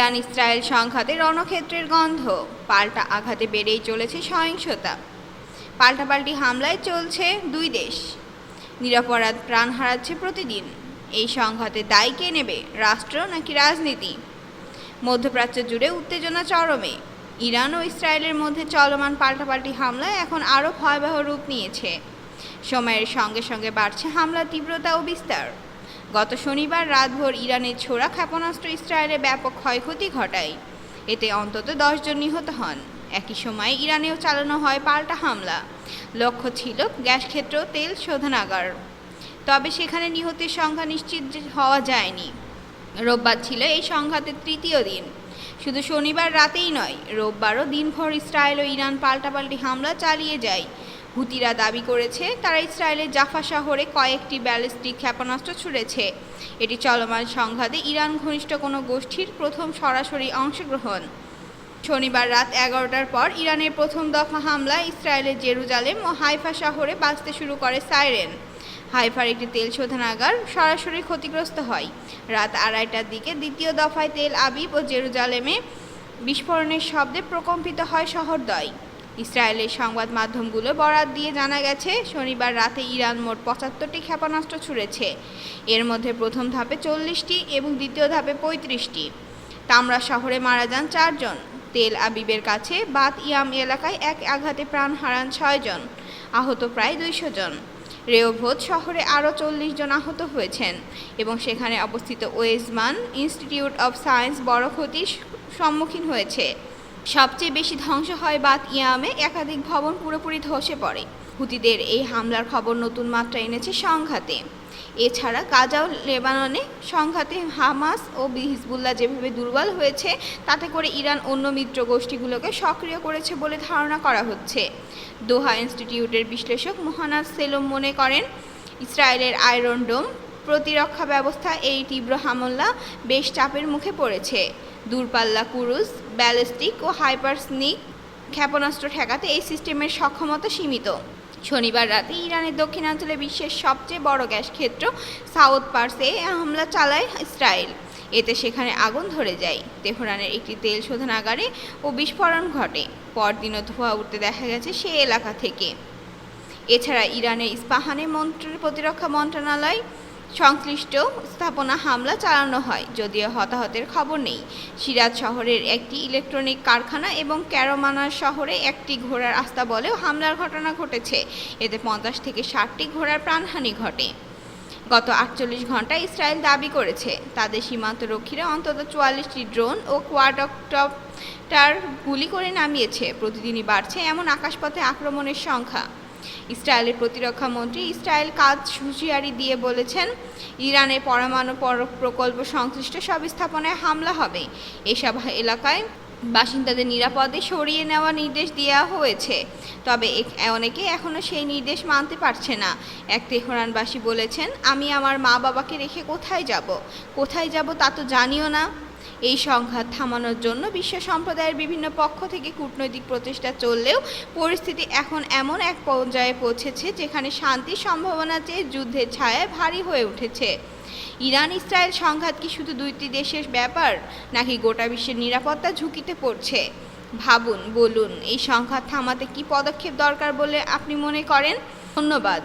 Iran Israel সংঘাতে রণক্ষেত্রের গন্ধ। পাল্টা আঘাতে বেড়েই চলেছে সহিংসতা। পাল্টাপাল্টি হামলায় চলছে দুই দেশ। নিরপরাধ প্রাণ হারাচ্ছে প্রতিদিন। এই সংঘাতে দায় কে নেবে? রাষ্ট্র নাকি রাজনীতি? মধ্যপ্রাচ্য জুড়ে উত্তেজনা চরমে। ইরান ও ইসরায়েলের মধ্যে চলমান পাল্টাপাল্টি হামলায় এখন আরও ভয়াবহ রূপ নিয়েছে। সময়ের সঙ্গে সঙ্গে বাড়ছে হামলার তীব্রতা ও বিস্তার। গত শনিবার রাতভর ইরানের ছোড়া ক্ষেপণাস্ত্র ইসরায়েলে ব্যাপক ক্ষয়ক্ষতি ঘটায়। এতে অন্তত দশজন নিহত হন। একই সময়ে ইরানেও চালানো হয় পাল্টা হামলা। লক্ষ্য ছিল গ্যাস ক্ষেত্র, তেল শোধনাগার। তবে সেখানে নিহতের সংখ্যা নিশ্চিত হওয়া যায়নি। রোববার ছিল এই সংঘাতের তৃতীয় দিন। শুধু শনিবার রাতেই নয়, রোববারও দিনভর ইসরায়েল ও ইরান পাল্টাপাল্টি হামলা চালিয়ে যায়। হুতিরা দাবি করেছে, তারা ইসরায়েলের জাফা শহরে কয়েকটি ব্যালিস্টিক ক্ষেপণাস্ত্র ছুড়েছে। এটি চলমান সংঘাতে ইরান ঘনিষ্ঠ কোনো গোষ্ঠীর প্রথম সরাসরি অংশগ্রহণ। শনিবার রাত এগারোটার পর ইরানের প্রথম দফা হামলায় ইসরায়েলের জেরুজালেম ও হাইফা শহরে বাজতে শুরু করে সাইরেন। হাইফার একটি তেল শোধনাগার সরাসরি ক্ষতিগ্রস্ত হয়। রাত আড়াইটার দিকে দ্বিতীয় দফায় তেল আবিব ও জেরুজালেমে বিস্ফোরণের শব্দে প্রকম্পিত হয় শহরদ্বয় ইসরায়েলের সংবাদ মাধ্যমগুলো বরাত দিয়ে জানা গেছে, শনিবার রাতে ইরান মোট পঁচাত্তরটি ক্ষেপণাস্ত্র ছুড়েছে। এর মধ্যে প্রথম ধাপে চল্লিশটি এবং দ্বিতীয় ধাপে পঁয়ত্রিশটি। তামরা শহরে মারা যান চারজন। তেল আবিবের কাছে বাত ইয়াম এলাকায় এক আঘাতে প্রাণ হারান ছয়জন। আহত প্রায় দুইশো জন। রেওভোদ শহরে আরও চল্লিশ জন আহত হয়েছেন এবং সেখানে অবস্থিত ওয়েজমান ইনস্টিটিউট অব সায়েন্স বড় ক্ষতির সম্মুখীন হয়েছে। সবচেয়ে বেশি ধ্বংস হয় বাত ইয়ামে, একাধিক ভবন পুরোপুরি ধসে পড়ে। হুতিদের এই হামলার খবর নতুন মাত্রা এনেছে সংঘাতে। এছাড়া গাজা ও লেবাননে সংঘাতে হামাস ও হিজবুল্লাহ যেভাবে দুর্বল হয়েছে, তাতে করে ইরান অন্য মিত্র গোষ্ঠীগুলোকে সক্রিয় করেছে বলে ধারণা করা হচ্ছে। দোহা ইনস্টিটিউটের বিশ্লেষক মোহানাজ সেলম মনে করেন, ইসরায়েলের আয়রন ডোম প্রতিরক্ষা ব্যবস্থা এই তীব্র হামলা বেশ চাপের মুখে পড়েছে। দূরপাল্লা ক্রুজ, ব্যালিস্টিক ও হাইপারসনিক ক্ষেপণাস্ত্র ঠেকাতে এই সিস্টেমের সক্ষমতা সীমিত। শনিবার রাতে ইরানের দক্ষিণাঞ্চলে বিশ্বের সবচেয়ে বড় গ্যাস ক্ষেত্র সাউথ পার্সে হামলা চালায় ইসরায়েল। এতে সেখানে আগুন ধরে যায়। তেহরানের একটি তেল শোধনাগারে ও বিস্ফোরণ ঘটে। পরদিনও ধোঁয়া উঠতে দেখা গেছে সে এলাকা থেকে। এছাড়া ইরানের ইস্পাহানে মন্ত্র প্রতিরক্ষা মন্ত্রণালয় সংশ্লিষ্ট স্থাপনা হামলা চালানো হয়, যদিও হতাহতের খবর নেই। সিরাজ শহরের একটি ইলেকট্রনিক কারখানা এবং ক্যারোমানার শহরে একটি ঘোড়ার আস্তাবলেও হামলার ঘটনা ঘটেছে। এতে পঞ্চাশ থেকে ষাটটি ঘোড়ার প্রাণহানি ঘটে। গত আটচল্লিশ ঘন্টায় ইসরায়েল দাবি করেছে, তাদের সীমান্তরক্ষীরা অন্তত চুয়াল্লিশটি ড্রোন ও কোয়াডকটপটার গুলি করে নামিয়েছে। প্রতিদিনই বাড়ছে এমন আকাশপথে আক্রমণের সংখ্যা। ইসরায়েলের প্রতিরক্ষা মন্ত্রী ইসরায়েল কাজ হুঁশিয়ারি দিয়ে বলেছেন ইরানের পরমাণু পর- প্রকল্প সংশ্লিষ্ট সব স্থাপনায় হামলা হবে। এসব এলাকায় বাসিন্দাদের নিরাপদে সরিয়ে নেওয়ার নির্দেশ দেওয়া হয়েছে। তবে অনেকে এখনও সেই নির্দেশ মানতে পারছে না। এক তেহরানবাসী বলেছেন, আমি আমার মা বাবাকে রেখে কোথায় যাব? কোথায় যাব তা তো জানিও না। এই সংঘাত থামানোর জন্য বিশ্ব সম্প্রদায়ের বিভিন্ন পক্ষ থেকে কূটনৈতিক প্রচেষ্টা চললেও পরিস্থিতি এখন এমন এক পর্যায়ে পৌঁছেছে যেখানে শান্তির সম্ভাবনা চেয়ে যুদ্ধের ছায়ায় ভারী হয়ে উঠেছে। ইরান ইসরায়েল সংঘাত কি শুধু দুইটি দেশের ব্যাপার, নাকি গোটা বিশ্বের নিরাপত্তা ঝুঁকিতে পড়ছে? ভাবুন, বলুন, এই সংঘাত থামাতে কি পদক্ষেপ দরকার বলে আপনি মনে করেন? ধন্যবাদ।